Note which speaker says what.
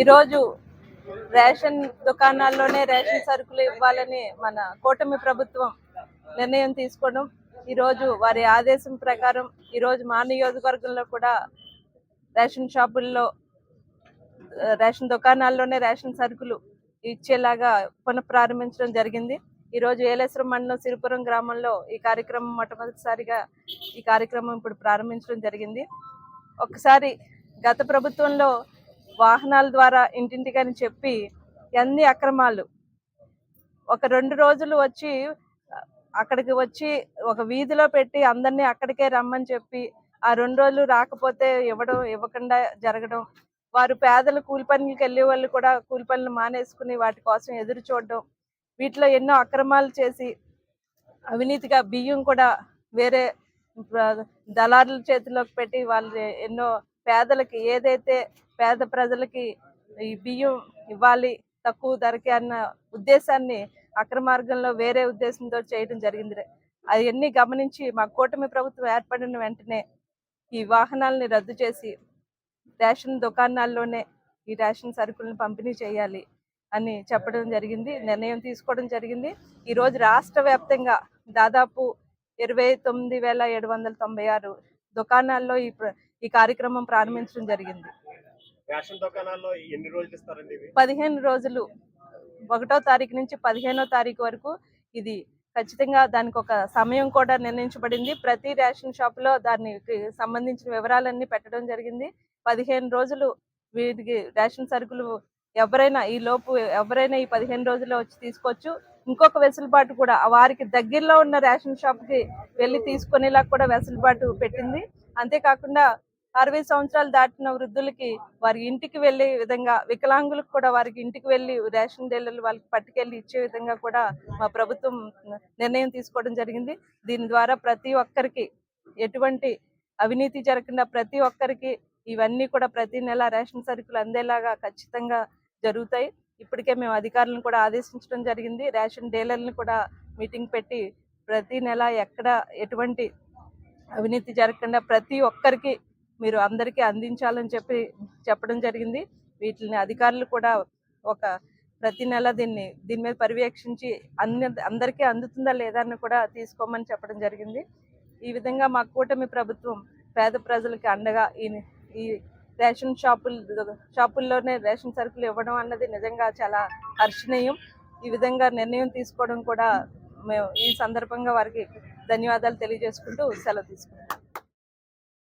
Speaker 1: ఈరోజు ration దుకాణాల్లోనే ration సరుకులు ఇవ్వాలని మన కూటమి ప్రభుత్వం నిర్ణయం తీసుకోవడం ఈరోజు వారి ఆదేశం ప్రకారం ఈరోజు మా నియోజకవర్గంలో కూడా రేషన్ షాపుల్లో రేషన్ దుకాణాల్లోనే రేషన్ సరుకులు ఇచ్చేలాగా పునఃప్రారంభించడం జరిగింది. ఈరోజు ఏలేశ్వరం మండలం సిరిపురం గ్రామంలో ఈ కార్యక్రమం మొట్టమొదటిసారిగా ఈ కార్యక్రమం ఇప్పుడు ప్రారంభించడం జరిగింది. ఒకసారి గత ప్రభుత్వంలో వాహనాల ద్వారా ఇంటింటికని చెప్పి ఎన్ని అక్రమాలు. ఒక రెండు రోజులు వచ్చి అక్కడికి వచ్చి ఒక వీధిలో పెట్టి అందరినీ అక్కడికే రమ్మని చెప్పి ఆ రెండు రోజులు రాకపోతే ఇవ్వడం ఇవ్వకుండా జరగడం వారు పేదలు కూలి పనులకు వెళ్ళే వాళ్ళు కూడా కూలి పనులు మానేసుకుని వాటి కోసం ఎదురు చూడడం వీటిలో ఎన్నో అక్రమాలు చేసి అవినీతిగా బియ్యం కూడా వేరే దళారుల చేతిలోకి పెట్టి వాళ్ళు ఎన్నో పేదలకి ఏదైతే పేద ప్రజలకి ఈ బియ్యం ఇవ్వాలి తక్కువ ధరకి అన్న ఉద్దేశాన్ని అక్రమార్గంలో వేరే ఉద్దేశంతో చేయడం జరిగింది అవన్నీ గమనించి మా కూటమి ప్రభుత్వం ఏర్పడిన వెంటనే ఈ వాహనాలని రద్దు చేసి రేషన్ దుకాణాల్లోనే ఈ రేషన్ సరుకులను పంపిణీ చేయాలి. అని చెప్పడం జరిగింది నిర్ణయం తీసుకోవడం జరిగింది. ఈ రోజు రాష్ట్ర వ్యాప్తంగా దాదాపు ఇరవై తొమ్మిది వేల ఏడు వందల తొంభై ఆరు దుకాణాల్లో ఈ ఈ కార్యక్రమం ప్రారంభించడం జరిగింది. పదిహేను రోజులు. ఒకటో తారీఖు నుంచి పదిహేనో తారీఖు వరకు ఇది ఖచ్చితంగా దానికి ఒక సమయం కూడా నిర్ణయించబడింది. ప్రతి రేషన్ షాపులో దానికి సంబంధించిన వివరాలన్నీ పెట్టడం జరిగింది. పదిహేను రోజులు వీటికి రేషన్ సరుకులు ఎవరైనా ఈ లోపు ఎవరైనా ఈ పదిహేను రోజుల్లో వచ్చి తీసుకోవచ్చు. ఇంకొక వెసులుబాటు కూడా వారికి దగ్గరలో ఉన్న రేషన్ షాప్కి వెళ్ళి తీసుకునేలా కూడా వెసులుబాటు పెట్టింది. అంతేకాకుండా అరవై సంవత్సరాలు దాటిన వృద్ధులకి వారి ఇంటికి వెళ్ళే విధంగా వికలాంగులకు కూడా వారికి ఇంటికి వెళ్ళి రేషన్ డీలర్లు వాళ్ళకి పట్టుకెళ్ళి ఇచ్చే విధంగా కూడా మా ప్రభుత్వం నిర్ణయం తీసుకోవడం జరిగింది. దీని ద్వారా ప్రతి ఒక్కరికి ఎటువంటి అవినీతి జరగకుండా ప్రతి ఒక్కరికి ఇవన్నీ కూడా ప్రతి నెల రేషన్ సరుకులు అందేలాగా ఖచ్చితంగా జరుగుతాయి. ఇప్పటికే మేము అధికారులను కూడా ఆదేశించడం జరిగింది. రేషన్ డీలర్లను కూడా మీటింగ్ పెట్టి ప్రతి నెల ఎక్కడ ఎటువంటి అవినీతి జరగకుండా ప్రతి ఒక్కరికి మీరు అందరికీ అందించాలని చెప్పి చెప్పడం జరిగింది. వీటిని అధికారులు కూడా ఒక ప్రతి నెల దీన్ని దీని మీద పర్యవేక్షించి అన్ని అందరికీ అందుతుందా లేదా అని కూడా తీసుకోమని చెప్పడం జరిగింది. ఈ విధంగా మా కూటమి ప్రభుత్వం పేద ప్రజలకి అండగా ఈ ఈ రేషన్ షాపులు షాపుల్లోనే రేషన్ సరుకులు ఇవ్వడం అన్నది నిజంగా చాలా హర్షణీయం. ఈ విధంగా నిర్ణయం తీసుకోవడం కూడా మేము ఈ సందర్భంగా వారికి ధన్యవాదాలు తెలియజేసుకుంటూ సెలవు తీసుకుంటాం